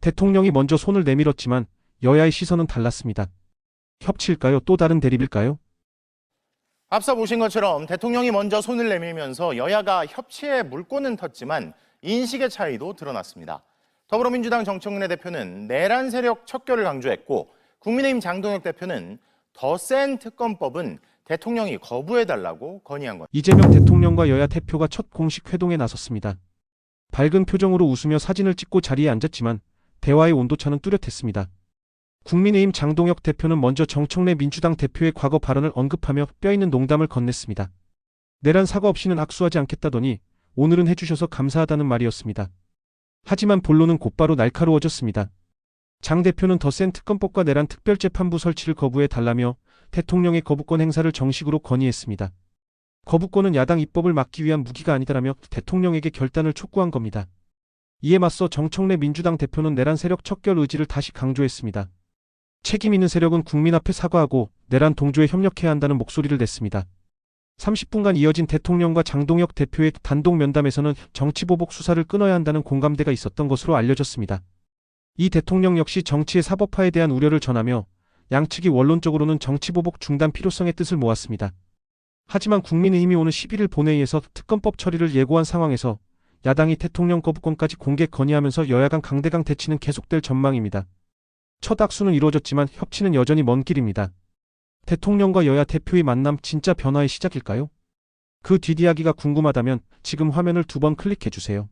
대통령이 먼저 손을 내밀었지만 여야의 시선은 달랐습니다. 협치일까요? 또 다른 대립일까요? 앞서 보신 것처럼 대통령이 먼저 손을 내밀면서 여야가 협치의 물꼬는 텄지만 인식의 차이도 드러났습니다. 더불어민주당 정청래 대표는 내란 세력 척결을 강조했고 국민의힘 장동혁 대표는 더 센 특검법은 대통령이 거부해달라고 건의한 것. 이재명 대통령과 여야 대표가 첫 공식 회동에 나섰습니다. 밝은 표정으로 웃으며 사진을 찍고 자리에 앉았지만 대화의 온도차는 뚜렷했습니다. 국민의힘 장동혁 대표는 먼저 정청래 민주당 대표의 과거 발언을 언급하며 뼈있는 농담을 건넸습니다. 내란 사과 없이는 악수하지 않겠다더니 오늘은 해주셔서 감사하다는 말이었습니다. 하지만 본론은 곧바로 날카로워졌습니다. 장 대표는 더 센 특검법과 내란 특별재판부 설치를 거부해 달라며 대통령의 거부권 행사를 정식으로 건의했습니다. 거부권은 야당 입법을 막기 위한 무기가 아니다라며 대통령에게 결단을 촉구한 겁니다. 이에 맞서 정청래 민주당 대표는 내란 세력 척결 의지를 다시 강조했습니다. 책임 있는 세력은 국민 앞에 사과하고 내란 동조에 협력해야 한다는 목소리를 냈습니다. 30분간 이어진 대통령과 장동혁 대표의 단독 면담에서는 정치보복 수사를 끊어야 한다는 공감대가 있었던 것으로 알려졌습니다. 이 대통령 역시 정치의 사법화에 대한 우려를 전하며 양측이 원론적으로는 정치보복 중단 필요성의 뜻을 모았습니다. 하지만 국민의힘이 오는 11일 본회의에서 특검법 처리를 예고한 상황에서 야당이 대통령 거부권까지 공개 건의하면서 여야 간 강대강 대치는 계속될 전망입니다. 첫 악수는 이루어졌지만 협치는 여전히 먼 길입니다. 대통령과 여야 대표의 만남 진짜 변화의 시작일까요? 그 뒷이야기가 궁금하다면 지금 화면을 두 번 클릭해 주세요.